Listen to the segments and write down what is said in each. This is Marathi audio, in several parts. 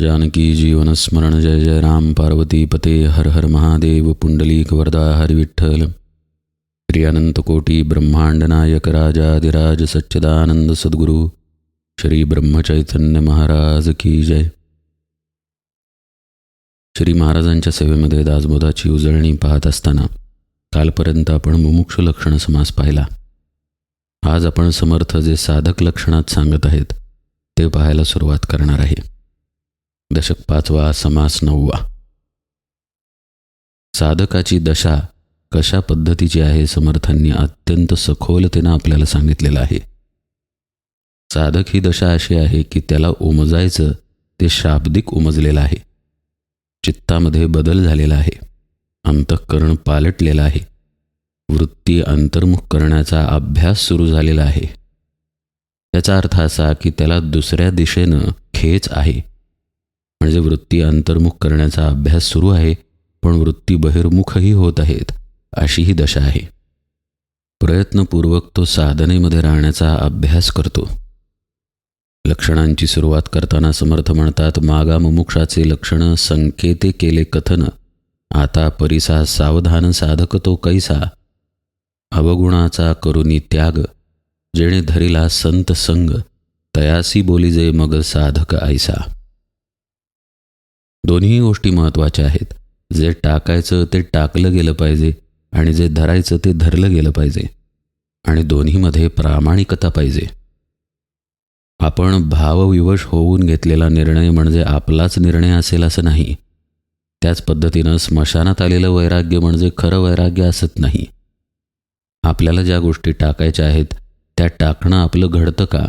जानकी जीवन स्मरण जय जय राम पार्वती पते हर हर महादेव पुंडलीक वरदा हरि विठ्ठल। श्री अनंत ब्रह्मांड नायक राजाधिराज सच्चिदानंद सद्गुरु श्री ब्रह्मचैतन्य महाराज की जय। श्री महाराजांच्या सेवेमध्ये दासबोधाची उजळणी पाहत असताना कालपर्यंत आपण मुमुक्ष लक्षण समास पाहिला. आज आपण समर्थ जे साधक लक्षणात सांगत आहेत ते पाहायला सुरुवात करणार आहे. दशक पाचवा समास नववा साधकाची दशा कशा पद्धतीची आहे समर्थांनी अत्यंत सखोलतेनं आपल्याला सांगितलेलं आहे. साधक ही दशा अशी आहे की त्याला उमजायचं ते शाब्दिक उमजलेलं आहे. चित्तामध्ये बदल झालेला आहे. अंतःकरण पालटलेलं आहे. वृत्ती अंतर्मुख करण्याचा अभ्यास सुरू झालेला आहे. याचा अर्थ असा की त्याला दुसऱ्या दिशेनं खेच आहे. म्हणजे वृत्ती अंतर्मुख करण्याचा अभ्यास सुरू आहे पण वृत्ती बहिर्मुखही होत आहेत अशी ही दशा आहे. प्रयत्नपूर्वक तो साधनेमध्ये राहण्याचा अभ्यास करतो. लक्षणांची सुरुवात करताना समर्थ म्हणतात मागा मुमुक्षाचे लक्षण संकेते केले कथन. आता परिसा सावधान साधक तो कैसा. अवगुणाचा करुनी त्याग. जेणे धरिला संत संग. तयासी बोली जे मग साधक ऐसा. दोन्ही गोष्टी महत्त्वाच्या आहेत. जे टाकायचं ते टाकलं गेलं पाहिजे आणि जे धरायचं ते धरलं गेलं पाहिजे. आणि दोन्हीमध्ये प्रामाणिकता पाहिजे. आपण भावविवश होऊन घेतलेला निर्णय म्हणजे आपलाच निर्णय असेल असं नाही. त्याच पद्धतीनं स्मशानात आलेलं वैराग्य म्हणजे खरं वैराग्य असत नाही. आपल्याला ज्या गोष्टी टाकायच्या आहेत त्या टाकणं आपलं घडतं का?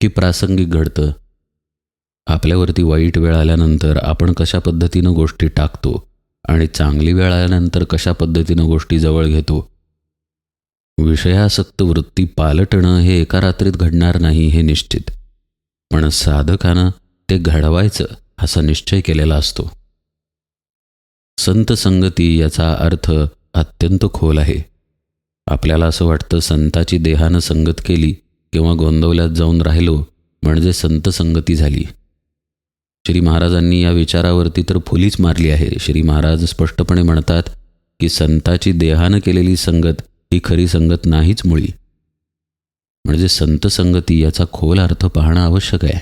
की प्रासंगिक घडतं? आपल्यावरती वाईट वेळ आल्यानंतर आपण कशा पद्धतीनं गोष्टी टाकतो आणि चांगली वेळ आल्यानंतर कशा पद्धतीनं गोष्टी जवळ घेतो? विषयासक्त वृत्ती पालटणं हे एका रात्रीत घडणार नाही हे निश्चित. पण साधकानं ते घडवायचं असा निश्चय केलेला असतो. संत संगती याचा अर्थ अत्यंत खोल आहे. आपल्याला असं वाटतं संताची देहानं संगत केली किंवा गोंदवल्यात जाऊन राहिलो म्हणजे संत संगती झाली. श्री महाराजांनी या विचारावरती तर फुलीच मारली आहे. श्री महाराज स्पष्टपणे म्हणतात की संताची देहानं केलेली संगत ही खरी संगत नाहीच मुळी. म्हणजे संत संगती याचा खोल अर्थ पाहणं आवश्यक आहे.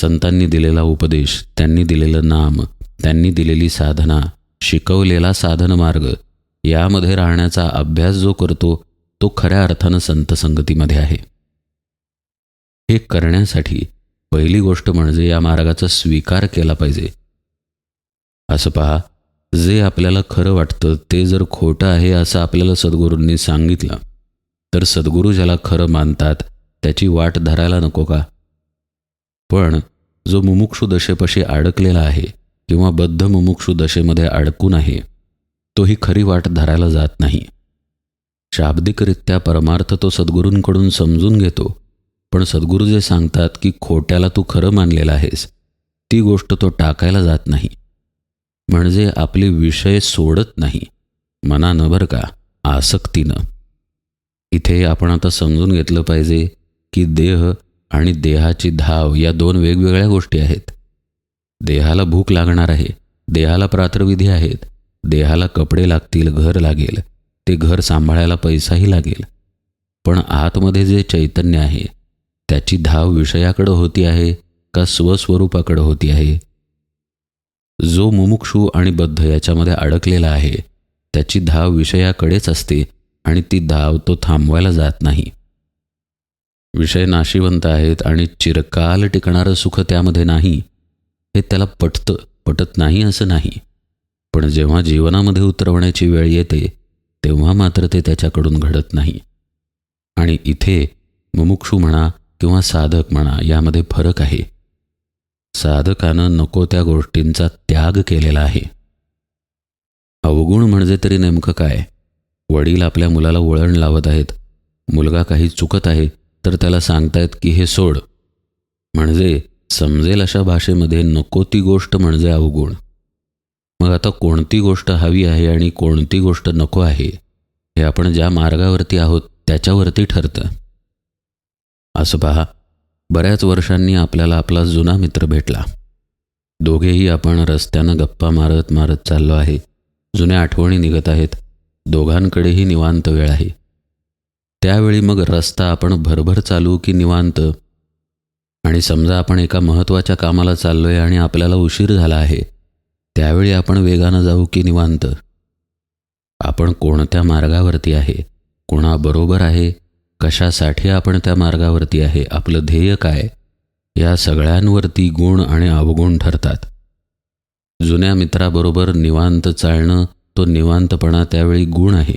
संतांनी दिलेला उपदेश त्यांनी दिलेलं नाम त्यांनी दिलेली साधना शिकवलेला साधन मार्ग यामध्ये राहण्याचा अभ्यास जो करतो तो खऱ्या अर्थानं संत संगतीमध्ये आहे. हे करण्यासाठी पहिली गोष्ट म्हणजे या मार्गाचा स्वीकार केला पाहिजे. असं पहा जे आपल्याला खरं वाटतं ते जर खोटं आहे असं आपल्याला सद्गुरूंनी सांगितलं तर सद्गुरू ज्याला खरं मानतात त्याची वाट धरायला नको का? पण जो मुमुक्षू दशेपाशी अडकलेला आहे किंवा बद्ध मुमुक्षू दशेमध्ये अडकून आहे तो ही खरी वाट धरायला जात नाही. शाब्दिकरित्या परमार्थ तो सद्गुरूंकडून समजून घेतो पण सद्गुरू जे सांगतात की खोट्याला तू खरं मानलेलं आहेस ती गोष्ट तो टाकायला जात नाही. म्हणजे आपले विषय सोडत नाही. मनानं बरं का आसक्तीनं. इथे आपण आता समजून घेतलं पाहिजे की देह आणि देहाची धाव या दोन वेगवेगळ्या गोष्टी आहेत. देहाला भूक लागणार आहे देहाला प्रात्रविधी आहेत देहाला कपडे लागतील घर लागेल ते घर सांभाळायला पैसाही लागेल. पण आतमध्ये जे चैतन्य आहे त्याची धाव विषयाकडं होती आहे का स्वस्वरूपाकडं होती आहे? जो मुमुक्षू आणि बद्ध याच्यामध्ये अडकलेला आहे त्याची धाव विषयाकडेच असते आणि ती धाव तो थांबवायला जात नाही. विषय नाशिवंत आहेत आणि चिरकाल टिकणारं सुख त्यामध्ये नाही हे त्याला पटतं पटत नाही असं नाही. पण जेव्हा जीवनामध्ये उतरवण्याची वेळ येते तेव्हा मात्र ते त्याच्याकडून घडत नाही. आणि इथे मुमुक्षू म्हणा किंवा साधक म्हणा यामध्ये फरक आहे. साधकानं नको त्या गोष्टींचा त्याग केलेला आहे. अवगुण म्हणजे तरी नेमकं काय? वडील आपल्या मुलाला वळण लावत आहेत. मुलगा काही चुकत आहे तर त्याला सांगतायत की हे सोड. म्हणजे समजेल अशा भाषेमध्ये नको ती गोष्ट म्हणजे अवगुण. मग आता कोणती गोष्ट हवी आहे आणि कोणती गोष्ट नको आहे हे आपण ज्या मार्गावरती आहोत त्याच्यावरती ठरतं. असं पहा. बऱ्याच वर्षांनी आपल्याला आपला जुना मित्र भेटला. दोघेही आपण रस्त्यानं गप्पा मारत मारत चाललो आहे. जुन्या आठवणी निघत आहेत. दोघांकडेही निवांत वेळ आहे. त्यावेळी मग रस्ता आपण भरभर चालू की निवांत? आणि समजा आपण एका महत्त्वाच्या कामाला चाललोय आणि आपल्याला उशीर झाला आहे त्यावेळी आपण वेगानं जाऊ की निवांत? आपण कोणत्या मार्गावरती आहे? कोणाबरोबर आहे? कशासाठी आपण त्या मार्गावरती आहे? आपलं ध्येय काय? या सगळ्यांवरती गुण आणि अवगुण ठरतात. जुन्या मित्राबरोबर निवांत चालणं तो निवांतपणा त्यावेळी गुण आहे.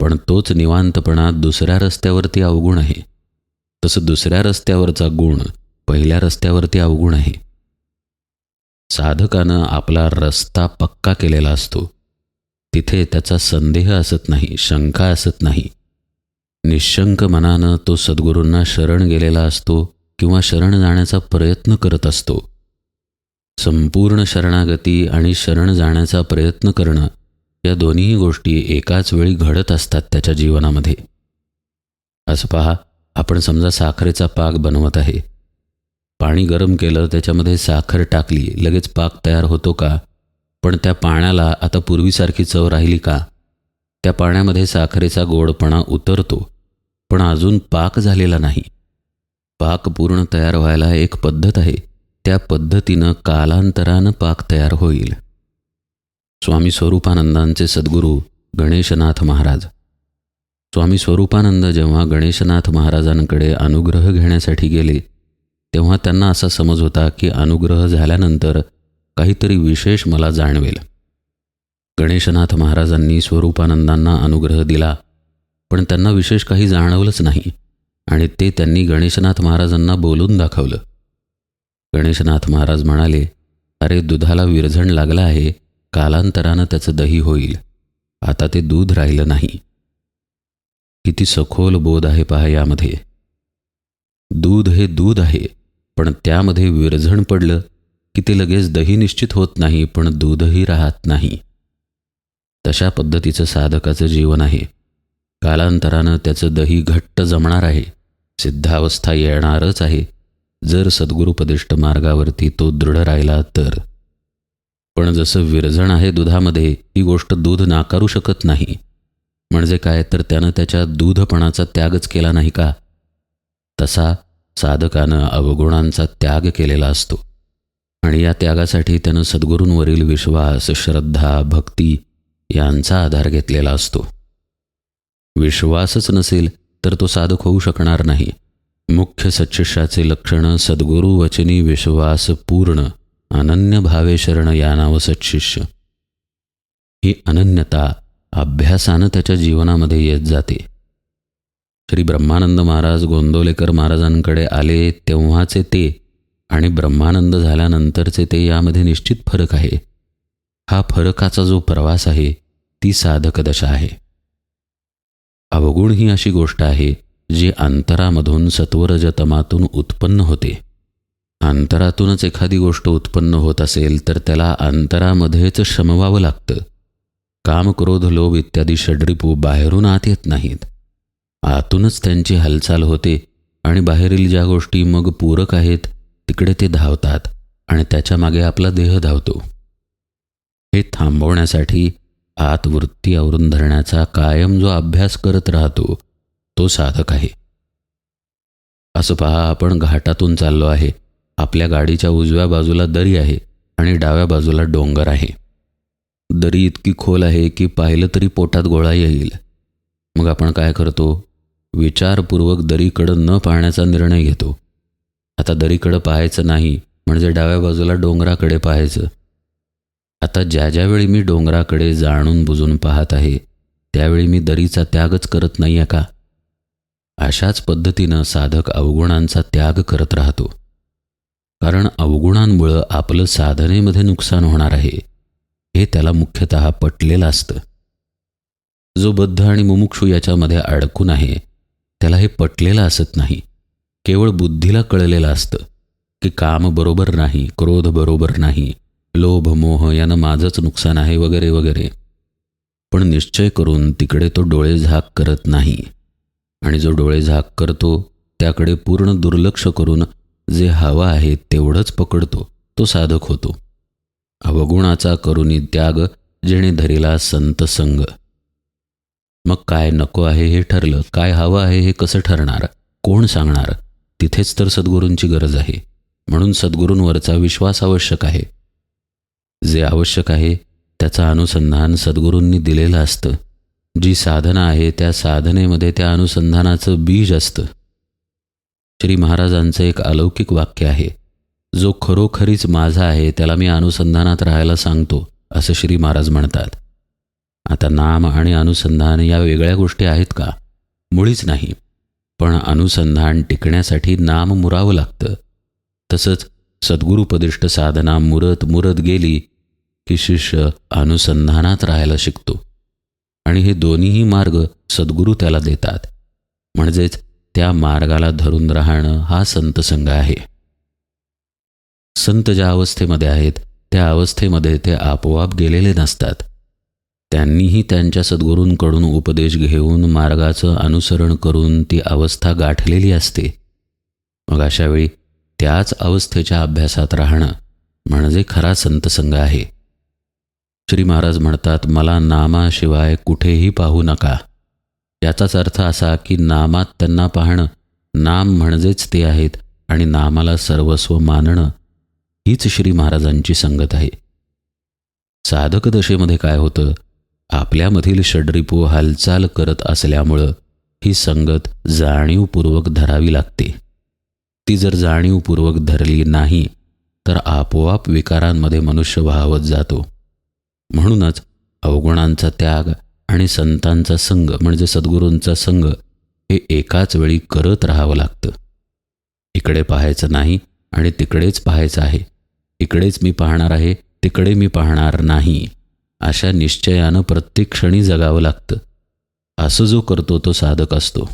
पण तोच निवांतपणा दुसऱ्या रस्त्यावरती अवगुण आहे. तसं दुसऱ्या रस्त्यावरचा गुण पहिल्या रस्त्यावरती अवगुण आहे. साधकानं आपला रस्ता पक्का केलेला असतो. तिथे त्याचा संदेह असत नाही शंका असत नाही. निशंक मनानं तो सद्गुरूंना शरण गेलेला असतो किंवा शरण जाण्याचा प्रयत्न करत असतो. संपूर्ण शरणागती आणि शरण जाण्याचा प्रयत्न करणं या दोन्ही गोष्टी एकाच वेळी घडत असतात त्याच्या जीवनामध्ये. असं पहा आपण समजा साखरेचा पाक बनवत आहे. पाणी गरम केलं त्याच्यामध्ये साखर टाकली लगेच पाक तयार होतो का? पण त्या पाण्याला आता पूर्वीसारखी चव राहिली का? त्या पाण्यामध्ये साखरेचा गोडपणा उतरतो. पण अजून पाक झालेला नाही. पाक पूर्ण तयार व्हायला एक पद्धत आहे. त्या पद्धतीनं कालांतरानं पाक तयार होईल. स्वामी स्वरूपानंदांचे सद्गुरू गणेशनाथ महाराज. स्वामी स्वरूपानंद जेव्हा गणेशनाथ महाराजांकडे अनुग्रह घेण्यासाठी गेले तेव्हा त्यांना असा समज होता की अनुग्रह झाल्यानंतर काहीतरी विशेष मला जाणवेल. गणेशनाथ महाराजांनी स्वरूपानंदांना अनुग्रह दिला. पण त्यांना विशेष काही जाणवलंच नाही. आणि ते त्यांनी गणेशनाथ महाराजांना बोलून दाखवलं. गणेशनाथ महाराज म्हणाले अरे दुधाला विरझण लागला आहे कालांतरानं त्याचं दही होईल. आता ते दूध राहिलं नाही. किती सखोल बोध आहे पहा यामध्ये. दूध हे दूध आहे पण त्यामध्ये विरझण पडलं की ते लगेच दही निश्चित होत नाही पण दूधही राहत नाही. तशा पद्धतीचं साधकाचं जीवन आहे. कालांतरानं त्याचं दही घट्ट जमणार आहे. सिद्धावस्था येणारच आहे. जर सद्गुरुपदिष्ट मार्गावरती तो दृढ राहिला तर. पण जसं विरजण आहे दुधामध्ये ही गोष्ट दूध नाकारू शकत नाही. म्हणजे काय तर त्यानं त्याच्या दूधपणाचा त्यागच केला नाही का? तसा साधकानं अवगुणांचा त्याग केलेला असतो. आणि या त्यागासाठी त्यानं सद्गुरूंवरील विश्वास श्रद्धा भक्ती यांचा आधार घेतलेला असतो. विश्वासच नसेल तर तो साधक होऊ शकणार नाही. मुख्य सच्शिष्याचे लक्षण सद्गुरू वचनी विश्वास पूर्ण अनन्य भावे शरण या नाव सच्शिष्य ही अनन्यता अभ्यासानं त्याच्या जीवनामध्ये येत जाते. श्री ब्रह्मानंद महाराज गोंदवलेकर महाराजांकडे आले तेव्हाचे ते आणि ब्रह्मानंद झाल्यानंतरचे ते यामध्ये निश्चित फरक आहे. हा फरकाचा जो प्रवास आहे ती साधक दशा आहे. अवगुण ही अशी गोष्ट आहे जी अंतरामधून सत्वरजतमातून उत्पन्न होते. अंतरातूनच एखादी गोष्ट उत्पन्न होत असेल तर त्याला अंतरामध्येच शमवावं लागतं. काम क्रोध लोभ इत्यादी षड्रिपू बाहेरून आत येत नाहीत. आतूनच त्यांची हालचाल होते आणि बाहेरील ज्या गोष्टी मग पूरक आहेत तिकडे ते धावतात आणि त्याच्यामागे आपला देह धावतो. हे थांबवण्यासाठी आतवृत्ती आवरून धरण्याचा कायम जो अभ्यास करत राहतो तो साधक आहे. असं पहा आपण घाटातून चाललो आहे. आपल्या गाडीच्या उजव्या बाजूला दरी आहे आणि डाव्या बाजूला डोंगर आहे. दरी इतकी खोल आहे की पाहिलं तरी पोटात गोळा येईल. मग आपण काय करतो? विचारपूर्वक दरीकडं न पाहण्याचा निर्णय घेतो. आता दरीकडं पाहायचं नाही म्हणजे डाव्या बाजूला डोंगराकडे पाहायचं. आता ज्या ज्यावेळी मी डोंगराकडे जाणून बुजून पाहत आहे त्यावेळी मी दरीचा त्यागच करत नाही आहे का? अशाच पद्धतीनं साधक अवगुणांचा त्याग करत राहतो. कारण अवगुणांमुळं आपलं साधनेमध्ये नुकसान होणार आहे हे त्याला मुख्यतः पटलेलं असतं. जो बद्ध आणि मुमुक्षू याच्यामध्ये अडकून आहे त्याला हे पटलेलं असत नाही. केवळ बुद्धीला कळलेलं असतं की काम बरोबर नाही क्रोध बरोबर नाही लोभ मोह यानं माझंच नुकसान आहे वगैरे वगैरे. पण निश्चय करून तिकडे तो डोळे झाक करत नाही. आणि जो डोळे झाक करतो त्याकडे पूर्ण दुर्लक्ष करून जे हवं आहे तेवढंच पकडतो तो साधक होतो. अवगुणाचा करुणी त्याग जेणे धरीला संत संग. मग काय नको आहे हे ठरलं काय हवं आहे हे कसं ठरणार कोण सांगणार? तिथेच तर सद्गुरूंची गरज आहे. म्हणून सद्गुरूंवरचा विश्वास आवश्यक आहे. जे आवश्यक आहे त्याचं अनुसंधान सद्गुरूंनी दिलेलं असतं. जी साधना आहे त्या साधनेमध्ये त्या अनुसंधानाचं बीज असतं. श्री महाराजांचं एक अलौकिक वाक्य आहे. जो खरोखरीच माझा आहे त्याला मी अनुसंधानात राहायला सांगतो असं श्री महाराज म्हणतात. आता नाम आणि अनुसंधान या वेगळ्या गोष्टी आहेत का? मुळीच नाही. पण अनुसंधान टिकण्यासाठी नाम मुरावं लागतं. तसंच सद्गुरुपदिष्ट साधना मुरत मुरत गेली की शिष्य अनुसंधानात राहायला शिकतो. आणि हे दोन्हीही मार्ग सद्गुरू त्याला देतात. म्हणजेच त्या मार्गाला धरून राहणं हा संत संघ आहे. संत ज्या अवस्थेमध्ये आहेत त्या अवस्थेमध्ये ते आपोआप गेलेले नसतात. त्यांनीही त्यांच्या सद्गुरूंकडून उपदेश घेऊन मार्गाचं अनुसरण करून ती अवस्था गाठलेली असते. मग अशावेळी त्याच अवस्थेच्या अभ्यासात राहणं म्हणजे खरा संतसंग आहे. श्री महाराज म्हणतात मला नामाशिवाय कुठेही पाहू नका. याचाच अर्थ असा की नामात त्यांना पाहणं नाम म्हणजेच ते आहेत आणि नामाला सर्वस्व मानणं हीच श्री महाराजांची संगत आहे. साधक दशेमध्ये काय होतं? आपल्यामधील षड्रिपू हालचाल करत असल्यामुळं ही संगत जाणीवपूर्वक धरावी लागते. ती जर जाणीवपूर्वक धरली नाही तर आपोआप विकारांमध्ये मनुष्य वाहवत जातो. म्हणूनच अवगुणांचा त्याग आणि संतांचा संघ म्हणजे सद्गुरूंचा संघ हे एकाच वेळी करत राहावं लागतं. इकडे पाहायचं नाही आणि तिकडेच पाहायचं आहे. इकडेच मी पाहणार आहे तिकडे मी पाहणार नाही. अशा निश्चयानं प्रत्येक क्षणी जगावं लागतं. असं जो करतो तो साधक असतो.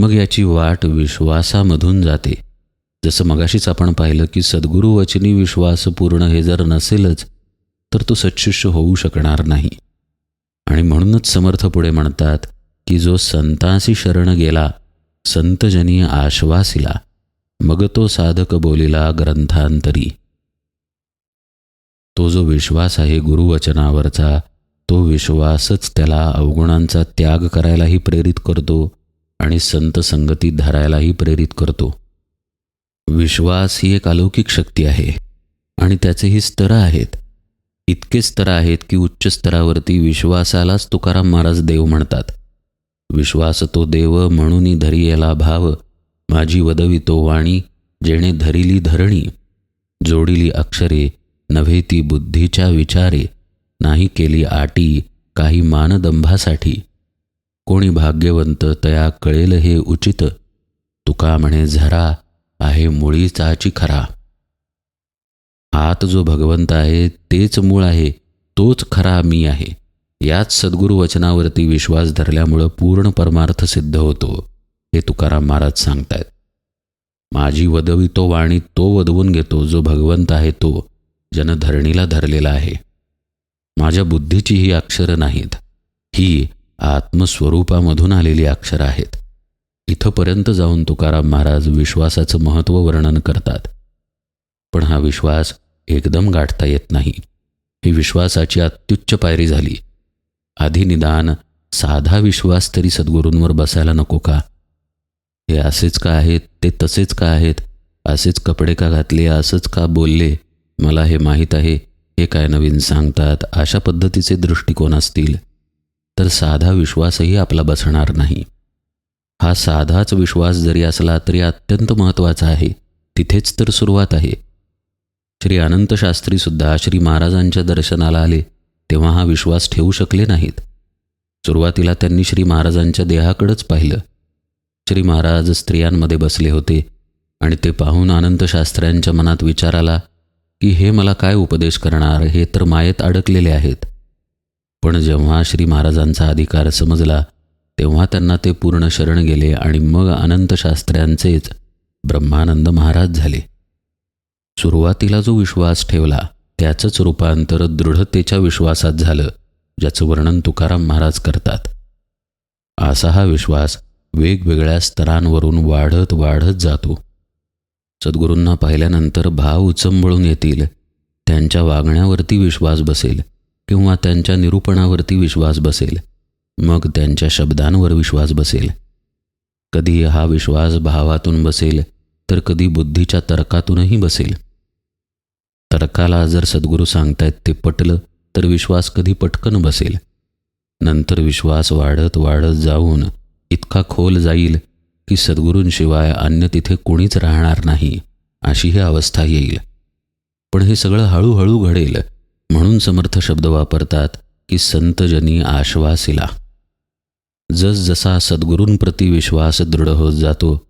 मग याची वाट विश्वासामधून जाते. जसं मगाशीच आपण पाहिलं की सद्गुरू वचनी विश्वास पूर्ण हे जर नसेलच तर तो सत्शिष्य होऊ शकणार नाही. आणि म्हणूनच समर्थ पुढे म्हणतात की जो संतांशी शरण गेला संतजनी आश्वासिला मग तो साधक बोलिला ग्रंथांतरी. तो जो विश्वास आहे गुरुवचनावरचा तो विश्वासच त्याला अवगुणांचा त्याग करायलाही प्रेरित करतो आणि संत संगती धरायलाही प्रेरित करतो. विश्वास ही एक अलौकिक शक्ती आहे आणि त्याचेही स्तर आहेत. इतके स्तर आहेत की उच्च स्तरावरती विश्वासालाच तुकाराम महाराज देव म्हणतात. विश्वास तो देव म्हणून धरी भाव माझी वदवी तो वाणी जेणे धरिली धरणी जोडिली अक्षरे नव्हे ती बुद्धीच्या विचारे नाही केली आटी काही मानदंभासाठी. कोणी भाग्यवंत तया कळेल हे उचित. तुका म्हणे झरा आहे मुळीचाची खरा. आत जो भगवंत आहे तेच मूळ आहे तोच खरा मी आहे. याच सद्गुरु वचनावरती विश्वास धरल्यामुळं पूर्ण परमार्थ सिद्ध होतो हे तुकाराम महाराज सांगतायत. माझी वदवी तो वाणी तो वदवून घेतो जो भगवंत आहे तो जनधरणीला धरलेला आहे. माझ्या बुद्धीची ही अक्षरं नाहीत. ही आत्मस्वरूपामधून आलेली अक्षरं आहेत. इथंपर्यंत जाऊन तुकाराम महाराज विश्वासाचं महत्त्व वर्णन करतात. पण हा विश्वास एकदम गाठता येत नाही. ही विश्वासाची अत्युच्च पायरी झाली. आधी निदान साधा विश्वास तरी सद्गुरूंवर बसायला नको का? हे असेच का आहेत? ते तसेच का आहेत? असेच कपडे का घातले? असंच का बोलले? मला हे माहीत आहे. हे काय नवीन सांगतात? अशा पद्धतीचे दृष्टिकोन असतील. तर साधा विश्वासही आपला बसणार नाही. हा साधाच विश्वास जरी असला तरी अत्यंत महत्त्वाचा आहे. तिथेच तर सुरुवात आहे. श्री अनंतशास्त्रीसुद्धा श्री महाराजांच्या दर्शनाला आले तेव्हा हा विश्वास ठेवू शकले नाहीत. सुरुवातीला त्यांनी श्री महाराजांच्या देहाकडंच पाहिलं. श्री महाराज स्त्रियांमध्ये बसले होते आणि ते पाहून अनंतशास्त्र्यांच्या मनात विचार आला की हे मला काय उपदेश करणार? हे तर मायेत अडकलेले आहेत. पण जेव्हा श्री महाराजांचा अधिकार समजला तेव्हा त्यांना ते पूर्ण शरण गेले आणि मग अनंतशास्त्र्यांचेच ब्रह्मानंद महाराज झाले. सुरुवातीला जो विश्वास ठेवला त्याचंच रूपांतर दृढतेच्या विश्वासात झालं ज्याचं वर्णन तुकाराम महाराज करतात. असा हा विश्वास वेगवेगळ्या स्तरांवरून वाढत वाढत जातो. सद्गुरूंना पाहिल्यानंतर भाव उचंबळून येतील त्यांच्या वागण्यावरती विश्वास बसेल किंवा त्यांच्या निरूपणावरती विश्वास बसेल. मग त्यांच्या शब्दांवर विश्वास बसेल. कधी हा विश्वास भावातून बसेल तर कधी बुद्धीच्या तर्कातूनही बसेल. तर्काला जर सद्गुरू सांगतायत ते पटलं तर विश्वास कधी पटकन बसेल. नंतर विश्वास वाढत वाढत जाऊन इतका खोल जाईल की सद्गुरूंशिवाय अन्य तिथे कोणीच राहणार नाही अशी ही अवस्था येईल. पण हे सगळं हळूहळू घडेल. म्हणून समर्थ शब्द वापरतात की संतजनी आश्वासिला. जसजसा सद्गुरूंप्रती विश्वास दृढ होत जातो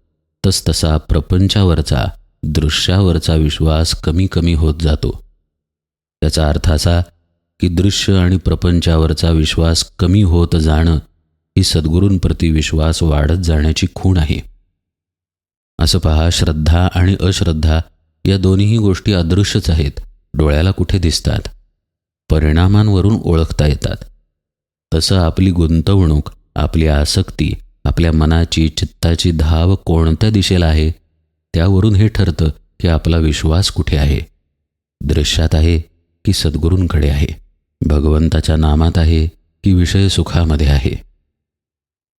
तसतसा प्रपंचावरचा दृश्यावरचा विश्वास कमी कमी होत जातो. त्याचा अर्थ असा की दृश्य आणि प्रपंचावरचा विश्वास कमी होत जाणं ही सद्गुरूंप्रती विश्वास वाढत जाण्याची खूण आहे. असं पहा श्रद्धा आणि अश्रद्धा या दोन्हीही गोष्टी अदृश्यच आहेत डोळ्याला कुठे दिसतात? परिणामांवरून ओळखता येतात. तसं आपली गुंतवणूक आपली आसक्ती आपल्या मनाची चित्ताची धाव कोणत्या दिशेला आहे त्यावरून हे ठरतं की आपला विश्वास कुठे आहे. दृश्यात आहे की सद्गुरूंकडे आहे. भगवंताच्या नामात आहे की विषय सुखामध्ये आहे.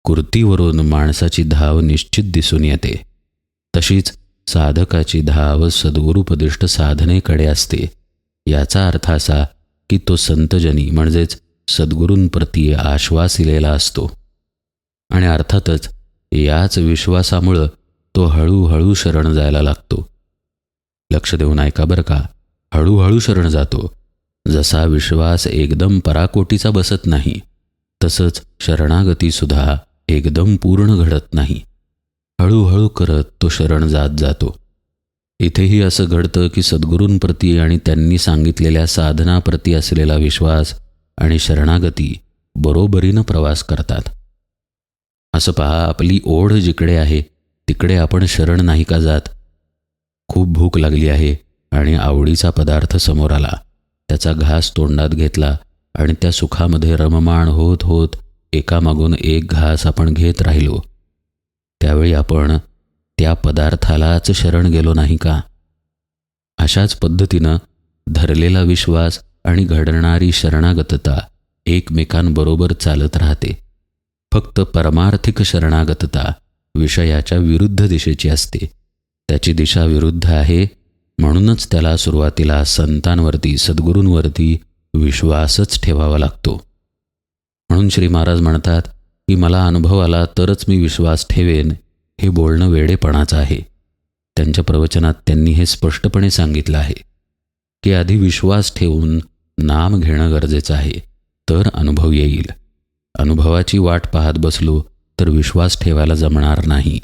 कुर्तीवरून माणसाची धाव निश्चित दिसून येते. तशीच साधकाची धाव सद्गुरुपदिष्ट साधनेकडे असते. याचा अर्थ असा की तो संतजनी म्हणजेच सद्गुरूंप्रती आश्वासिलेला असतो. आणि अर्थातच याच विश्वासामुळं तो हळूहळू शरण जायला लागतो. लक्ष देऊन ऐका बरं का हळूहळू शरण जातो. जसा विश्वास एकदम पराकोटीचा बसत नाही तसंच शरणागतीसुद्धा एकदम पूर्ण घडत नाही. हळूहळू करत तो शरण जात जातो. इथेही असं घडतं की सद्गुरूंप्रती आणि त्यांनी सांगितलेल्या साधनाप्रती असलेला विश्वास आणि शरणागती बरोबरीनं प्रवास करतात. असं पहा आपली ओढ जिकडे आहे तिकडे आपण शरण नाही का जात? खूप भूक लागली आहे आणि आवडीचा पदार्थ समोर आला. त्याचा घास तोंडात घेतला आणि त्या सुखामध्ये रममाण होत होत एकामागून एक घास आपण घेत राहिलो. त्यावेळी आपण त्या पदार्थालाच शरण गेलो नाही का? अशाच पद्धतीनं धरलेला विश्वास आणि घडणारी शरणागतता एकमेकांबरोबर चालत राहते. फक्त परमार्थिक शरणागतता विषयाच्या विरुद्ध दिशेची असते. त्याची दिशा विरुद्ध आहे म्हणूनच त्याला सुरुवातीला संतांवरती सद्गुरूंवरती विश्वासच ठेवावा लागतो. म्हणून श्री महाराज म्हणतात की मला अनुभव आला तरच मी विश्वास ठेवेन हे बोलणं वेडेपणाचं आहे. त्यांच्या प्रवचनात त्यांनी हे स्पष्टपणे सांगितलं आहे की आधी विश्वास ठेवून नाम घेणं गरजेचं आहे तर अनुभव येईल. अनुभवाची वाट पाहत बसलो तर विश्वास ठेवायला जमणार नाही.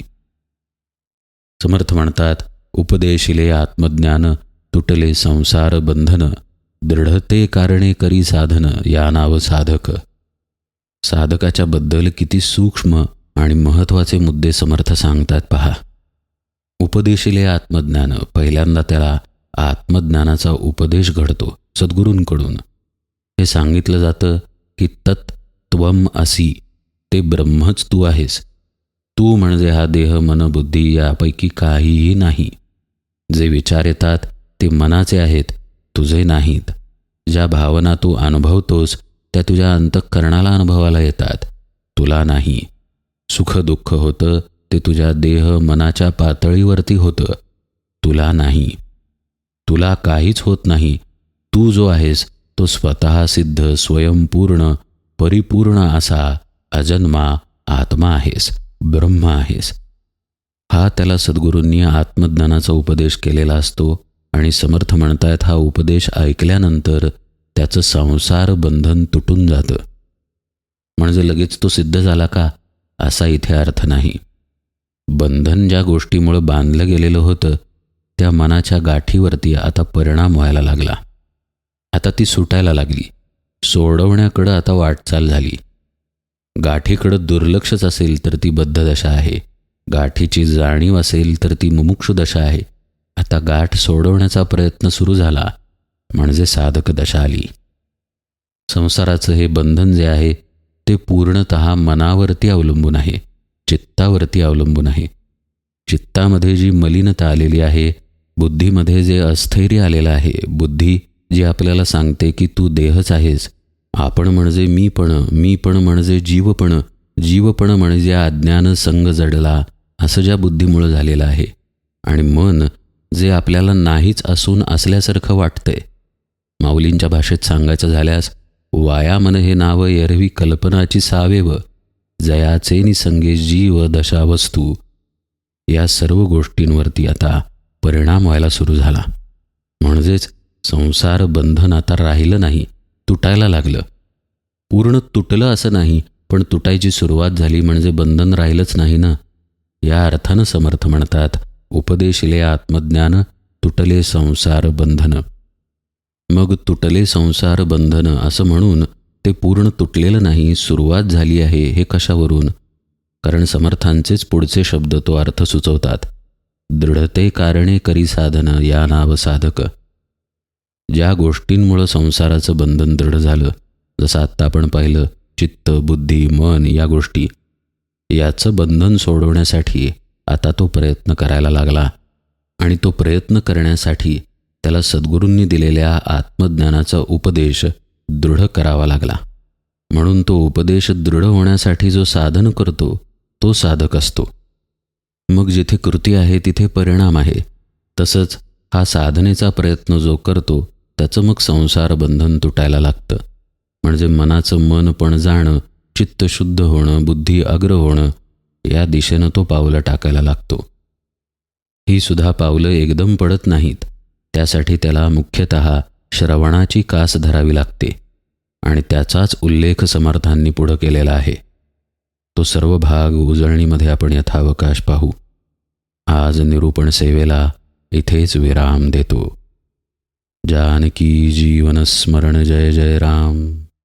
समर्थ म्हणतात उपदेशिले आत्मज्ञान तुटले संसार बंधन दृढते कारणे करी साधन या नाव साधक. साधकाच्या बद्दल किती सूक्ष्म आणि महत्त्वाचे मुद्दे समर्थ सांगतात पहा. उपदेशिले आत्मज्ञान पहिल्यांदा त्याला आत्मज्ञानाचा उपदेश घडतो सद्गुरूंकडून. हे सांगितलं जातं की तत् त्वम असी ते ब्रह्मच तू आहेस. तू म्हणजे हा देह मन बुद्धी यापैकी काहीही नाही. जे विचार येतात ते मनाचे आहेत तुझे नाहीत. ज्या भावना तू अनुभवतोस त्या तुझ्या अंतःकरणाला अनुभवाला येतात. तुला नाही. सुख दुःख होतं ते तुझ्या देह मनाच्या पातळीवरती होतं. तुला नाही. तुला काहीच होत नाही. तू जो आहेस तो स्वतः सिद्ध स्वयंपूर्ण परिपूर्ण असा अजन्मा आत्मा आहेस ब्रह्म आहेस. हा त्याला सद्गुरूंनी आत्मज्ञानाचा उपदेश केलेला असतो आणि समर्थ म्हणतायत हा उपदेश ऐकल्यानंतर त्याचं संसार बंधन तुटून जातं. म्हणजे लगेच तो सिद्ध झाला का? असा इथे अर्थ नाही. बंधन ज्या गोष्टीमुळं बांधलं गेलेलं होतं त्या मनाच्या गाठीवरती आता परिणाम व्हायला लागला. आता ती सुटायला लागली. सोडवण्याकडं आता वाटचाल झाली. गाठीकडं दुर्लक्षच असेल तर ती बद्ध दशा आहे. गाठीची जाणीव असेल तर ती मुमुक्षु दशा आहे. आता गाठ सोडवण्याचा प्रयत्न सुरू झाला म्हणजे साधक दशा आली. संसाराचं हे बंधन जे आहे ते पूर्णत मनावरती अवलंबून आहे चित्तावरती अवलंबून आहे. चित्तामध्ये जी मलिनता आलेली आहे बुद्धीमध्ये जे अस्थैर्य आलेलं आहे बुद्धी जी आपल्याला सांगते की तू देहच आहेस आपण म्हणजे मी पण मी पण म्हणजे जीवपण जीवपण म्हणजे अज्ञान संग जडला असं ज्या बुद्धीमुळं झालेलं आहे. आणि मन जे आपल्याला नाहीच असून असल्यासारखं वाटतंय. माऊलींच्या भाषेत सांगायचं झाल्यास वायामन हे नाव एरवी कल्पनाची सावेव जयाचे निसंगे जीव दशावस्तू. या सर्व गोष्टींवरती आता परिणाम व्हायला सुरू झाला. म्हणजेच संसार बंधन आता राहिलं नाही तुटायला लागलं. पूर्ण तुटलं असं नाही पण तुटायची सुरुवात झाली म्हणजे बंधन राहिलंच नाही ना? या अर्थानं समर्थ म्हणतात उपदेशले आत्मज्ञान तुटले संसार बंधनं. मग तुटले संसार बंधन असं म्हणून ते पूर्ण तुटलेलं नाही सुरुवात झाली आहे हे कशावरून? कारण समर्थांचेच पुढचे शब्द तो अर्थ सुचवतात. दृढते कारणे करी साधन या नाव साधक. ज्या गोष्टींमुळं संसाराचं बंधन दृढ झालं जसं आत्ता आपण पाहिलं चित्त बुद्धी मन या गोष्टी याचं बंधन सोडवण्यासाठी आता तो प्रयत्न करायला लागला. आणि तो प्रयत्न करण्यासाठी त्याला सद्गुरूंनी दिलेल्या आत्मज्ञानाचा उपदेश दृढ करावा लागला. म्हणून तो उपदेश दृढ होण्यासाठी जो साधन करतो तो साधक असतो. मग जिथे कृती आहे तिथे परिणाम आहे. तसंच हा साधनेचा प्रयत्न जो करतो त्याचं मग संसार बंधन तुटायला लागतं. म्हणजे मनाचं मन पण जाणं चित्त शुद्ध होणं बुद्धी अग्र होणं या दिशेनं तो पावलं टाकायला लागतो. ही सुद्धा पावलं एकदम पडत नाहीत. त्यासाठी त्याला मुख्यतः श्रवणाची कास धरावी लागते आणि त्याचाच उल्लेख समर्थांनी पुढं केलेला आहे. तो सर्व भाग उजळणीमध्ये आपण यथावकाश पाहू. आज निरूपण सेवेला इथेच विराम देतो. जानकी जीवनस्मरण जय जय राम.